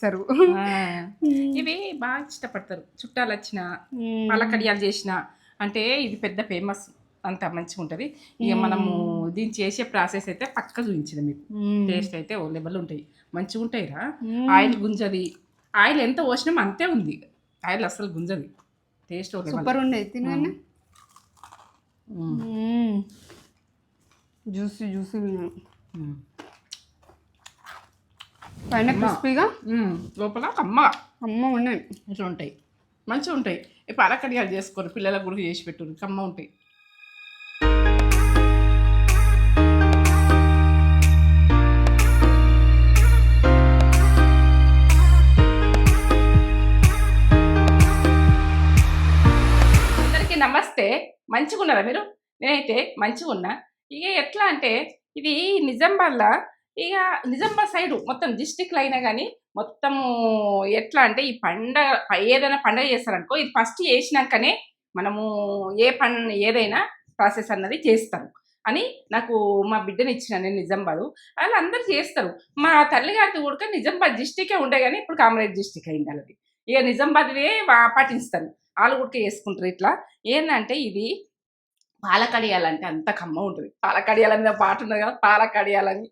Sir ఇవి బాగా ఇష్టపడతారు. చుట్టాలు వచ్చిన పాలకడియాలు చేసిన అంటే ఇది పెద్ద ఫేమస్ అంత మంచిగా ఉంటుంది. ఇక మనము దీన్ని చేసే ప్రాసెస్ అయితే పక్క చూపించింది మీకు. టేస్ట్ అయితే ఓ లెవెల్ ఉంటాయి. మంచిగా ఉంటాయి రా ఆయిల్ గుంజది. ఆయిల్ ఎంత పోసినాం అంతే ఉంది. ఆయిల్ అసలు గుంజది. టేస్ట్ సూపర్ ఉన్నాయి తినగానే జ్యూసీ జ్యూసీ. పైన క్రిస్పీగా? లోపల కమ్మగా అమ్మ ఉన్నాయి. ఇట్లా ఉంటాయి. మంచిగా ఉంటాయి. ఈ పాలకడియాలు చేసుకోరు. పిల్లలకు కూడా చేసి పెట్టు కమ్మ ఉంటాయి. అందరికీ నమస్తే. మంచిగా ఉన్నారా మీరు? నేనైతే మంచిగా ఉన్నా ఇక ఎట్లా అంటే ఇది నిజామాబాద్లో ఇక నిజామాబాద్ సైడ్ మొత్తం డిస్టిక్లో అయినా కానీ మొత్తము ఎట్లా అంటే ఈ పండగ ఏదైనా పండగ చేస్తారనుకో ఇది ఫస్ట్ చేసినాకనే మనము ఏ పన్ ఏదైనా ప్రాసెస్ అన్నది చేస్తారు. అని నాకు మా బిడ్డని ఇచ్చిన నేను నిజామాబాదు వాళ్ళు అందరు చేస్తారు. మా తల్లిగారిది కూడా నిజామాబాద్ డిస్టికే ఉండే కానీ ఇప్పుడు కామరేజ్ డిస్టిక్ అయింది వాళ్ళది ఇక నిజామాబాద్వే వా- పాటిస్తారు. వాళ్ళు కూడా చేసుకుంటారు ఇట్లా. ఏంటంటే ఇది పాలకడియాలంటే అంత కమ్మ ఉంటుంది. పాలకడియాలని పాట ఉన్నది కదా పాలకడియాలని.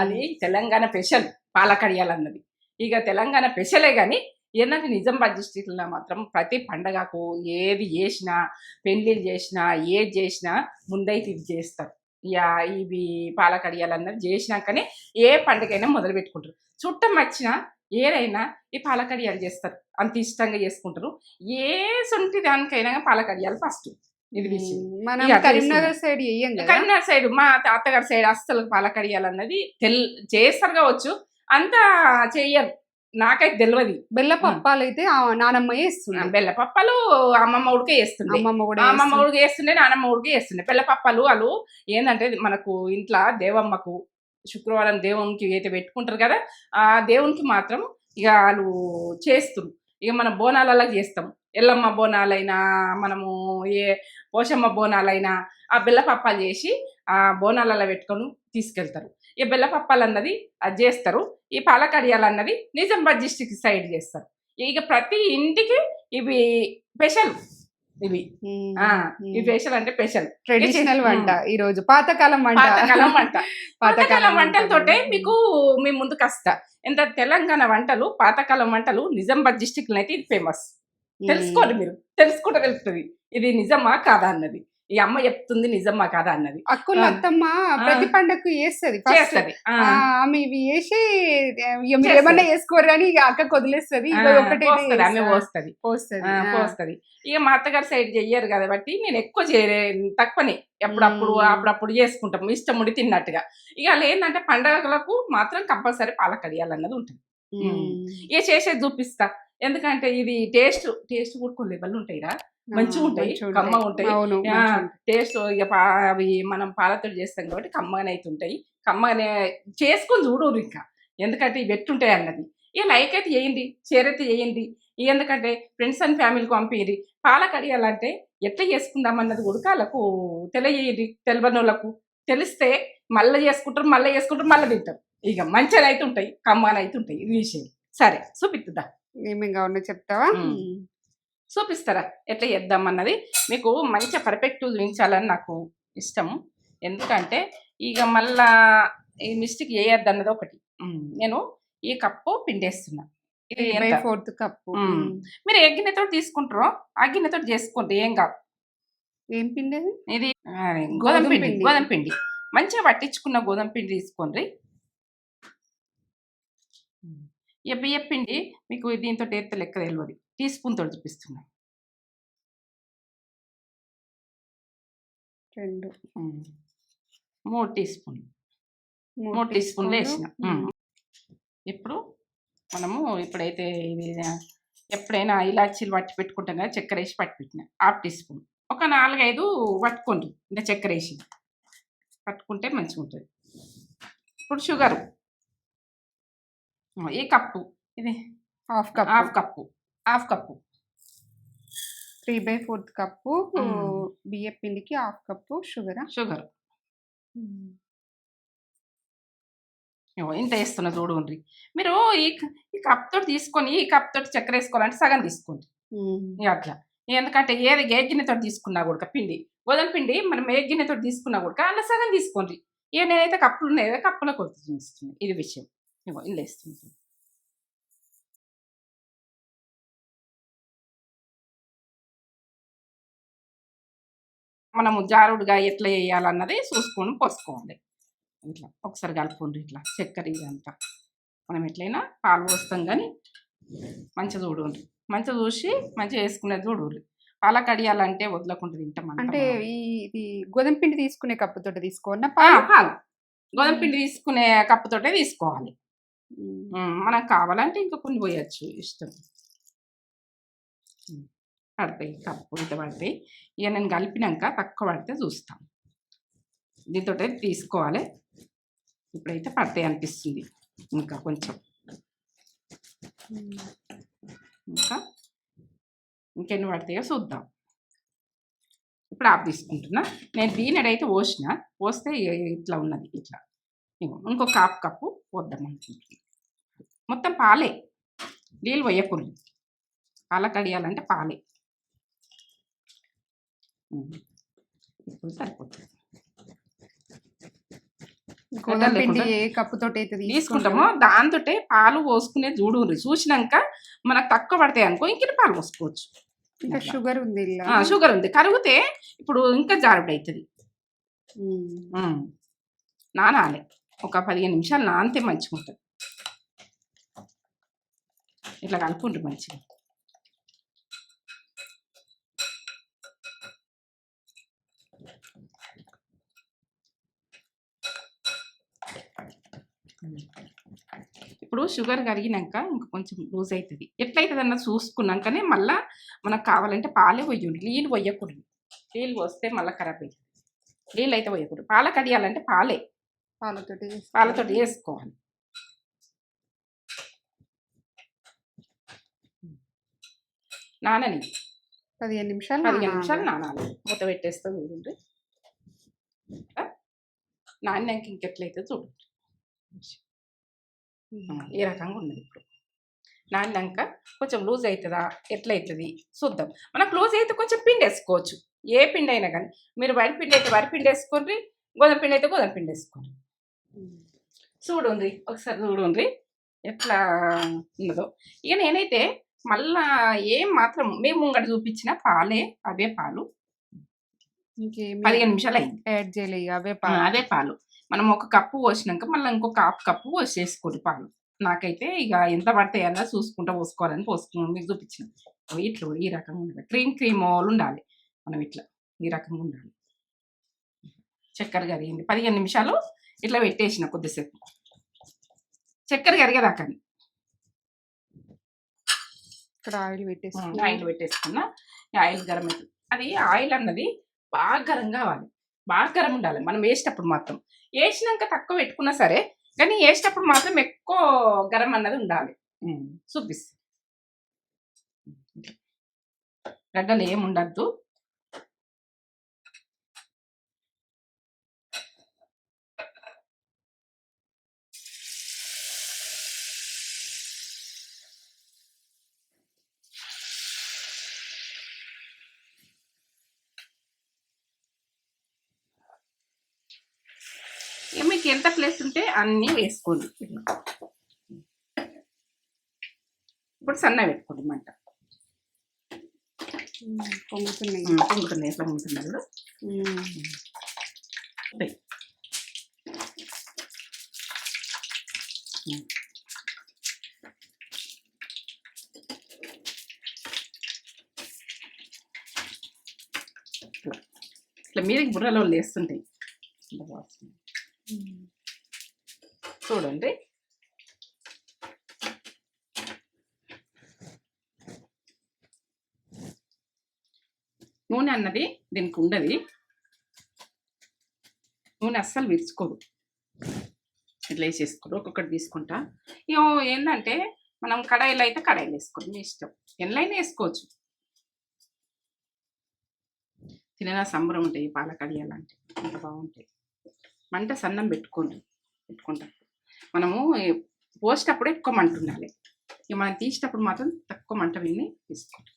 అది తెలంగాణ స్పెషల్ పాలకడియాలన్నది. ఇక తెలంగాణ స్పెషలే కానీ ఏంటంటే నిజామాబాద్ డిస్టిక్లో మాత్రం ప్రతి పండగకు ఏది చేసినా పెళ్ళిళ్ళు చేసినా ఏది చేసినా ముందైతే ఇది చేస్తారు. ఇక ఇవి పాలకడియాలన్నది చేసినాకనే ఏ పండగైనా మొదలు పెట్టుకుంటారు. చుట్టం వచ్చినా ఏదైనా ఈ పాలకడియాలు చేస్తారు. అంత ఇష్టంగా చేసుకుంటారు. ఏ సొంటి దానికైనా పాలకడియాలు ఫస్ట్ మనం కరీంనగర్ సైడ్ కరీంనగర్ సైడ్ మా తాతగారి సైడ్ అస్సలు పాలకడియాలన్నది తెల్ చేస్తారు కావచ్చు అంత చెయ్యరు. నాకైతే తెలియదు బెల్ల పప్పాలు అయితే నానమ్మ వేస్తుంది బెల్ల పప్పలు అమ్మమ్మ ఉడికే వేస్తుండే అమ్మమ్మ కూడా అమ్మమ్మ. ఉడికి వేస్తుండే నానమ్మ ఉడికి వేస్తుండే బెల్ల పప్పలు వాళ్ళు ఏంటంటే మనకు ఇంట్లో దేవమ్మకు శుక్రవారం దేవునికి అయితే పెట్టుకుంటారు కదా ఆ దేవునికి మాత్రం ఇక వాళ్ళు చేస్తారు ఇక మన బోనాలలో చేస్తాం. ఎల్లమ్మ బోనాలైనా మనము ఏ పోషమ్మ బోనాలైనా ఆ బెల్ల పప్పాలు చేసి ఆ బోనాలలో పెట్టుకొని తీసుకెళ్తారు. ఈ బెల్ల పప్పాలు అన్నది చేస్తారు. ఈ పాలకడియాలు అన్నది నిజామాబాద్ డిస్టిక్ సైడ్ చేస్తారు. ఇక ప్రతి ఇంటికి ఇవి స్పెషల్ ఇవి. ఈ స్పెషల్ అంటే స్పెషల్. ట్రెడిషనల్ వంట ఈ రోజు పాతకాలం వంట. పాతకాలం వంట. పాతకాలం వంటలతోటే వంటలు. మీకు మీ ముందుకు వస్తా. ఎంత తెలంగాణ వంటలు పాతకాలం వంటలు నిజామాబాద్ డిస్టిక్ అయితే ఇది ఫేమస్. తెలుసుకోండి మీరు. తెలుసుకుంటే తెలుస్తుంది. ఇది నిజమా కాదా అన్నది. ఈ అమ్మ చెప్తుంది నిజమా కాదా అన్నది. అక్కుల. అత్తమ్మ ప్రతి పండగకు ఫస్ట్ చేస్తది. ఆ, ఆమె ఇవి వేసి. ఏమన్నా వేసుకోరు కానీ ఇక అక్కకు వదిలేస్తుంది. ఒకటి పోస్తది. ఆమె పోస్తది. పోస్తుంది. ఇక మా అత్తగారి సైడ్ చెయ్యరు కాబట్టి నేను ఎక్కువ చేయలే తక్కువనే. ఎప్పుడప్పుడు. అప్పుడప్పుడు చేసుకుంటాం. ఇష్టం ఉండి తిన్నట్టుగా. ఇక వాళ్ళు ఏంటంటే పండగలకు మాత్రం కంపల్సరీ పాలకడియాలన్నది ఉంటుంది. ఇక చేసేది చూపిస్తా. ఎందుకంటే ఇది టేస్ట్ టేస్ట్ కూడా కొన్ని లెవెల్ ఉంటాయిరా మంచిగా ఉంటాయి, కమ్మగా ఉంటాయి. టేస్ట్ ఇక అవి మనం పాలతో చేస్తాం కాబట్టి కమ్మగానే అయితే ఉంటాయి. కమ్మగానే చేసుకొని చూడరు ఇంకా. ఎందుకంటే ఇవి ఎట్టుంటాయి అన్నది. ఇక లైక్ అయితే చేయండి షేర్ అయితే చేయండి. ఎందుకంటే ఫ్రెండ్స్ అండ్ ఫ్యామిలీకి పంపిరి పాల కడియాలంటే ఎట్లా చేసుకుందాం అన్నది వాళ్ళకు తెలియజేయండి. తెలియని వాళ్ళకు తెలిస్తే మళ్ళీ చేసుకుంటారు మళ్ళీ చేసుకుంటారు మళ్ళీ తింటారు. ఇక మంచిగా అయితే ఉంటాయి కమ్మగానే అయితే ఉంటాయి ఇది విషయం. సరే చూపిద్దా ఏమేం కావాలో చెప్తావా. చూపిస్తారా? ఎట్లా చేద్దాం అన్నది? మీకు మంచిగా పర్ఫెక్ట్ చూపించాలని నాకు ఇష్టం ఎందుకంటే ఇక మళ్ళా ఈ మిస్టేక్ చేయొద్దు అన్నది ఒకటి నేను ఈ కప్పు పిండేస్తున్నా. ఇది? Fourth cup. మీరు ఏ గిన్నెతో తీసుకుంటారో ఆ గిన్నెతో చేసుకోండి. ఏం కాదు. ఏం పిండి? ఇది గోధుమ పిండి. గోధుమ పిండి. మంచిగా పట్టించుకున్న గోధుమ పిండి తీసుకోండి. ఈ బియ్య పిండి మీకు దీంతో ఎత్త లెక్క తెలియదు టీ స్పూన్ తోటి చూపిస్తున్నా. రెండు. మూడు టీ స్పూన్ మూడు టీ స్పూన్లు వేసిన. ఇప్పుడు మనము ఇప్పుడైతే ఇది ఎప్పుడైనా ఇలాచీలు పట్టి పెట్టుకుంటాం కదా చక్కెర వేసి పట్టి పెట్టిన. Half teaspoon. ఒక నాలుగైదు పట్టుకోండి. ఇంకా చక్కెర వేసి. పట్టుకుంటే మంచిగా ఉంటుంది ఇప్పుడు షుగరు. ఈ కప్పు ఇది half cup half cup half cup three by fourth cup. బియ్య పిండికి హాఫ్ కప్పు షుగర్ షుగర్ ఇంత వేస్తున్నా చూడండి మీరు ఈ ఈ కప్ తోటి తీసుకొని ఈ కప్ తోటి చక్కెర వేసుకోవాలంటే సగం తీసుకోండి. ఇక అట్లా. ఎందుకంటే ఏది ఏ గిన్నెతో తీసుకున్నా కూడా పిండి. గోధుమ పిండి మనం ఏ గిన్నెతో తీసుకున్నా కూడా అలా సగం తీసుకోండి. ఇక నేనైతే కప్పులు ఉన్నాయి కప్పులో చూపిస్తుంది ఇది విషయం. ఇగో ఇలా వేస్తుంది మనము జారుడుగా ఎట్లా వేయాలన్నది చూసుకొని పోసుకోవాలి. ఇట్లా ఒకసారి కలుపుకోండి ఇట్లా చక్కెర ఇదంతా. మనం ఎట్లయినా పాలు పోస్తాం కానీ మంచిగా చూడండి మంచిగా చూసి మంచిగా వేసుకునేది చూడండి పాల కడియాలంటే వదలకుండా తింటాం అంట ఇది గోధుమ పిండి తీసుకునే కప్పు తోటి తీసుకోవన్నా ఆ, పాలు. గోధుమ పిండి తీసుకునే కప్పుతోటే తీసుకోవాలి. మనకు కావాలంటే ఇంకా కొన్ని పోయచ్చు ఇష్టం. పడతాయి కప్పు ఇంత పడతాయి ఇక నేను కలిపినాక తక్కువ పడితే చూస్తాం. దీంతో తీసుకోవాలి. ఇప్పుడైతే పడతాయి అనిపిస్తుంది ఇంకా కొంచెం. ఇంకా ఇంకెన్ని పడతాయో చూద్దాం. ఇప్పుడు ఆపు తీసుకుంటున్నా. నేను దీనిడైతే పోసిన పోస్తే ఇట్లా ఉన్నది ఇట్లా. ఇంకొక హాఫ్ కప్పు పోద్దాం అనుకుంటున్నా. మొత్తం పాలే. నీళ్ళు పోయకూడదు. పాల కడియాలంటే పాలే. ఇప్పుడు సరిపోతుంది. గోధుమ పిండి? ఏ కప్పు తోటి అయితే తీసుకుంటామో. దాంతో పాలు పోసుకునే చూడు. చూసినాక మనకు తక్కువ పడతాయి అనుకో ఇంక పాలు పోసుకోవచ్చు. ఇంకా. షుగర్ ఉంది షుగర్ ఉంది. కరిగితే ఇప్పుడు ఇంకా జారుడు అవుతుంది. నానాలి. ఒక పదిహేను నిమిషాలు నానితే మంచిగా ఉంటుంది ఇట్లా కలుపుకుంటు మంచిగా. ఇప్పుడు షుగర్ కరిగినాక ఇంక కొంచెం లూజ్ అవుతుంది ఎట్లయితుంది అన్న చూసుకున్నాకనే మళ్ళా మనకు కావాలంటే పాలే పోయండి నీళ్ళు పోయకూడదు. నీళ్ళు పోస్తే మళ్ళీ ఖరాబ్ అవుతుంది నీళ్ళు అయితే పోయకూడదు. పాల కడియాలంటే పాలే. పాలతోటి. పాలతోటి వేసుకోవాలి నానని. పదిహేను నిమిషాలు పదిహేను. నిమిషాలు నానాలి. మూత పెట్టేస్తే చూడండి నాణ్యాక ఇంకెట్లయితే చూడండి ఈ రకంగా ఉన్నది ఇప్పుడు. నాణ్యాక కొంచెం లూజ్ అవుతుందా ఎట్లయితుంది? చూద్దాం. మనకు లూజ్ అయితే కొంచెం పిండి వేసుకోవచ్చు ఏ పిండి అయినా కానీ. మీరు వరి పిండి అయితే వరి పిండి వేసుకోండి గోధుమ పిండి అయితే గోధుమ పిండి వేసుకోండి చూడండి ఒకసారి చూడండి ఎట్లా ఉన్నదో ఇక నేనైతే మళ్ళా ఏం మాత్రం మేము ముంగట చూపించిన పాలే అవే పాలు. పదిహేను నిమిషాలు అయింది. యాడ్ చేయలే అవే పాలు. అదే పాలు. మనం ఒక కప్పు పోసినాక మళ్ళీ ఇంకొక హాఫ్ కప్పు పోసేసుకోండి పాలు. నాకైతే ఇక ఎంత పడతాయి అలా చూసుకుంటా పోసుకోవాలని పోసుకుని మీకు చూపించిన. ఇట్లా ఈ రకంగా ఉండాలి. క్రీమ్ క్రీమ్ వాళ్ళు ఉండాలి. మనం ఇట్లా ఈ రకంగా ఉండాలి. చక్కెర కరిగింది పదిహేను నిమిషాలు ఇట్లా పెట్టేసిన కొద్దిసేపు. చక్కెర కరిగేదాకా ఇక్కడ ఆయిల్ పెట్టేసి ఆయిల్ పెట్టేసుకున్నా. ఆయిల్ గరం అవుతుంది అది ఆయిల్ అన్నది బాగా గరం కావాలి. బాగా గరం ఉండాలి. మనం వేసేటప్పుడు మాత్రం. వేసినాక తక్కువ పెట్టుకున్నా సరే కానీ వేసేటప్పుడు మాత్రం ఎక్కువ గరం అన్నది ఉండాలి. చూపిస్తా. గడ్డలు ఏమి ఉండద్దు ఇక మీకు ఎంత ప్లేస్ ఉంటే అన్నీ వేసుకోండి ఇప్పుడు సన్న పెట్టుకోండి మంట పొంగుతున్నాయి పొంగుతుంది ఎట్లా. ఉమ్. ఇట్లా మీదకి బుర్రలో లేస్తుంటాయి. ఉమ్. చూడండి. నూనె అన్నది దీనికి ఉండదు. నూనె అస్సలు విరుచుకోదు. ఇట్లా వేసేసుకోరు ఒక్కొక్కటి తీసుకుంటా. ఏంటంటే మనం కడాయిలో అయితే కడాయిలు వేసుకోండి మీ ఇష్టం. ఎన్నైనా వేసుకోవచ్చు. తినగా సంబరం ఉంటాయి. పాల కడియాలంటే అంత బాగుంటాయి. మంట సన్నం పెట్టుకోండి పెట్టుకుంటా. మనము పోసేటప్పుడు ఎక్కువ మంట ఉండాలి. ఇక మనం తీసేటప్పుడు మాత్రం తక్కువ మంట విని తీసుకోవాలి.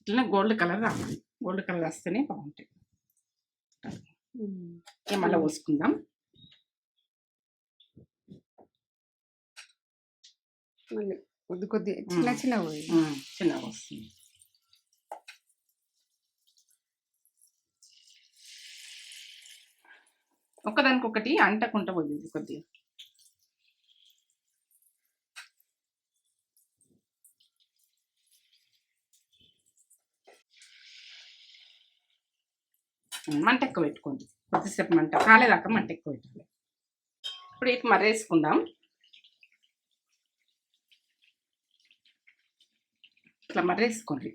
ఇట్లా గోల్డ్ కలర్ రావాలి. గోల్డ్ కలర్ వస్తేనే బాగుంటాయి. ఉమ్. ఇక మళ్ళీ పోసుకుందాం. మళ్ళీ కొద్ది కొద్ది చిన్న. చిన్న చిన్నగా వస్తుంది ఒకదానికొకటి అంటకుంట పోయింది కొద్దిగా. మంట ఎక్కువ పెట్టుకోండి. కొద్దిసేపు మంట కాలేదాకా మంట ఎక్కువ పెట్టాలి. ఇప్పుడు ఇటు మర్రేసుకుందాం. ఇట్లా మర్రేసుకోండి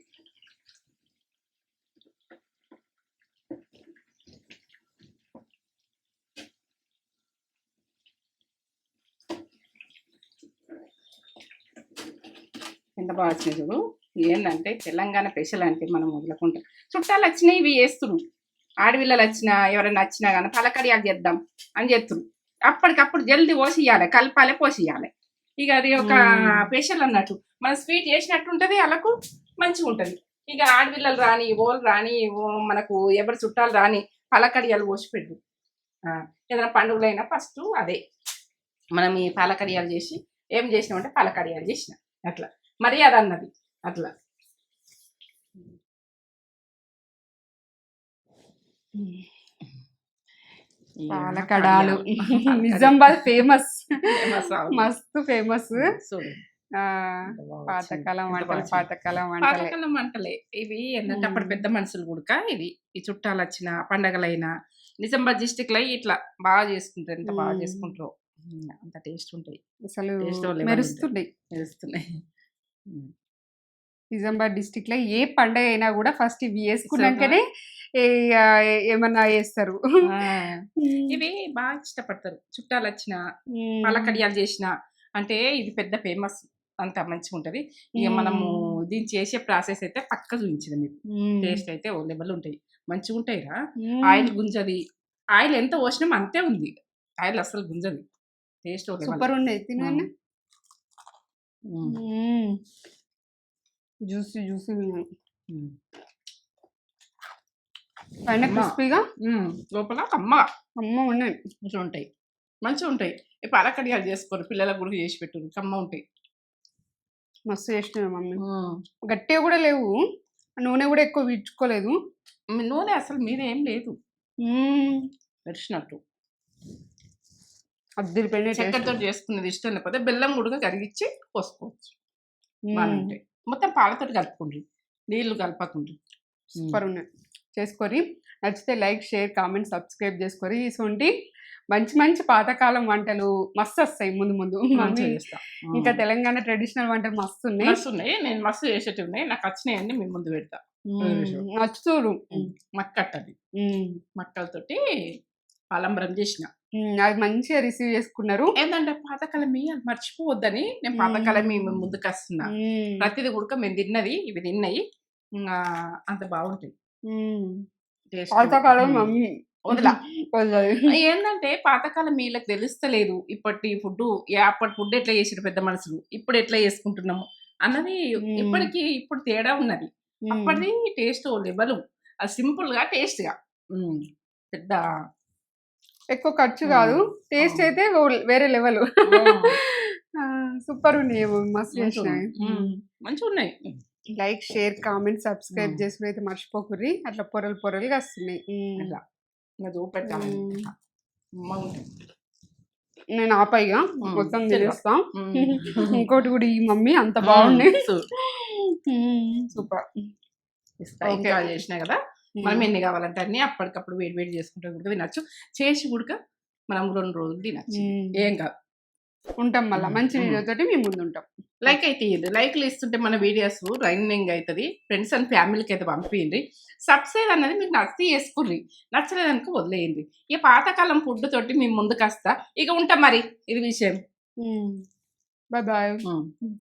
ఎంత బాగా చూడు. ఏంటంటే తెలంగాణ స్పెషల్ అంటే మనం వదులుకుంటాం. చుట్టాలు వచ్చినాయి ఇవి వేస్తున్నారు ఆడపిల్లలు వచ్చినా ఎవరైనా వచ్చినా కానీ పలకడియాలు చేద్దాం అని చేస్తున్నారు అప్పటికప్పుడు జల్దీ పోసియాలి కలపాలి పోసియాలి ఇక అది ఒక. స్పెషల్ అన్నట్టు. మనం స్వీట్ చేసినట్టు ఉంటుంది వాళ్ళకు మంచిగా ఉంటుంది ఇక ఆడపిల్లలు రాని ఓలు రాని మనకు ఎవరు చుట్టాలు రాని పలకడియాలు పోసి పెట్టు ఆ, ఏదైనా పండుగలైనా ఫస్ట్ అదే. మనం ఈ పాలకడియాలు చేసి ఏం చేసినామంటే పాలకడియాలు చేసిన. అట్లా. మర్యాద అన్నది అట్లా పాలకడాలు. నిజామాబాద్ ఫేమస్. మస్తు ఫేమస్. పాతకాలం వంటలు పాతకాలం వంటలే. పాతకాలం వంటలే. ఇవి ఏంటంటే అప్పుడు. పెద్ద మనుషులు కూడా ఇది ఈ చుట్టాలు వచ్చిన పండగలైనా నిజామాబాద్ డిస్టిక్లో ఇట్లా బాగా చేసుకుంటారు. ఎంత బాగా. చేసుకుంటారో. అంత టేస్ట్ ఉంటాయి. అసలు మెరుస్తుండే. తెలుస్తున్నాయి నిజామాబాద్ డిస్టిక్లో ఏ పండగ అయినా కూడా ఫస్ట్ ఇవి వేసుకున్నాకనే ఏమన్నా వేస్తారు. ఇవి బాగా ఇష్టపడతారు. చుట్టాలు వచ్చిన పాలకడియాలు చేసిన అంటే ఇది పెద్ద ఫేమస్ అంత మంచిగా ఉంటది. ఇక మనము దీన్ని చేసే ప్రాసెస్ అయితే పక్క చూపించింది మీకు. టేస్ట్ అయితే ఓ లెవెల్ ఉంటాయి. మంచిగా ఉంటాయి రా ఆయిల్ గుంజది. ఆయిల్ ఎంత పోసినాం అంతే ఉంది. ఆయిల్ అసలు గుంజది. టేస్ట్. సూపర్ ఉన్నాయి తినన్నా. జ్యూసీ జ్యూసీ మ్మ్. పైన. క్రిస్పీగా. లోపల అమ్మ. అమ్మ ఉన్నాయి. ఇట్లా ఉంటాయి. మంచిగా ఉంటాయి. ఈ పాలకడియాలు చేసుకోరు. పిల్లలకు కూడా చేసి పెట్టు కమ్మ ఉంటాయి. మస్తు చేసిన మమ్మీ. గట్టిగా కూడా లేవు. నూనె కూడా ఎక్కువ వీడ్చుకోలేదు మీ నూనె అసలు మీద ఏం లేదు మెరిసినట్టు. అద్దరిపోయిన చక్కెరతో చేసుకునేది ఇష్టం లేకపోతే బెల్లం కూడా కరిగించి పోసుకోవచ్చు. బాగుంటాయి. మొత్తం పాలతోటి కలుపుకోండి. నీళ్ళు కలపకుండ్రి సూపర్ ఉన్నాయి. చేసుకొని నచ్చితే లైక్ షేర్ కామెంట్ సబ్స్క్రైబ్ చేసుకొని ఇటువంటి మంచి మంచి పాతకాలం వంటలు మస్తు వస్తాయి ముందు ముందు. ఇంకా తెలంగాణ ట్రెడిషనల్ వంటలు మస్తు ఉన్నాయి. ఉన్నాయి. నేను మస్తు చేసేటివి ఉన్నాయి. నాకు వచ్చినాయన్ని మీ ముందు పెడతా. మ్మ్. నచ్చుతూరు. మక్కట్టది మ్మ్. మక్కలతోటి పాలంబరం చేసిన. అది మంచిగా రిసీవ్ చేసుకున్నారు ఏంటంటే పాతకాలం అది మర్చిపోవద్దని నేను పాతకాలం మీ ముందుకు వస్తున్నా. ప్రతిది కూడా మేము తిన్నది ఇవి తిన్నాయి అంత బాగుంటాయి. Taste. పాతకాలం మ్మ్. మమ్మీ. ఏంటంటే పాతకాలం వీళ్ళకి తెలుస్తలేదు ఇప్పటి ఫుడ్ అప్పటి ఫుడ్ ఎట్లా చేసారు పెద్ద మనుషులు ఇప్పుడు ఎట్లా చేసుకుంటున్నాము అన్నది. ఇప్పటికి ఇప్పుడు తేడా ఉన్నది. అప్పటిది టేస్ట్ లెవెల్ అది సింపుల్గా టేస్ట్గా. పెద్ద ఎక్కువ ఖర్చు కాదు టేస్ట్. అయితే వేరే లెవెల్. సూపర్ ఉన్నాయి మస్తు చేసినాయి మ్మ్. మంచిగా ఉన్నాయి లైక్ షేర్ కామెంట్ సబ్స్క్రైబ్. చేసుకుని అయితే మర్చిపోకుర్రి అట్లా పొరలు పొరలుగా వస్తున్నాయి. అట్లా నేను మ్మ్. మొత్తం. తినేస్తాం. ఇంకోటి కూడా ఈ మమ్మీ అంత మ్మ్. సూపర్ ఇస్తా. ఓకే. ఇంకా చేసినా కదా మనం ఎన్ని కావాలంటే అన్ని అప్పటికప్పుడు వేడి వేడి చేసుకుంటే కూడా తినచ్చు. చేసి కూడా మనం రెండు రోజులు తినచ్చు. ఏం కాదు. ఉంటాం మళ్ళీ. మంచి మ్మ్. వీడియో తోటి మేము ముందు ఉంటాం లైక్ అయితే ఇయ్యండి లైక్లు ఇస్తుంటే మన వీడియోస్ రన్నింగ్ అవుతుంది ఫ్రెండ్స్ అండ్ ఫ్యామిలీకి అయితే పంపించండి సబ్స్క్రైబ్ అన్నది మీకు నచ్చి చేసుకుర్రి. నచ్చలేదనుకో వదిలేయండి. ఈ పాతకాలం ఫుడ్ తోటి మేము ముందుకు వస్తా. ఇక ఉంటాం మరి. ఇది విషయం. Bye bye.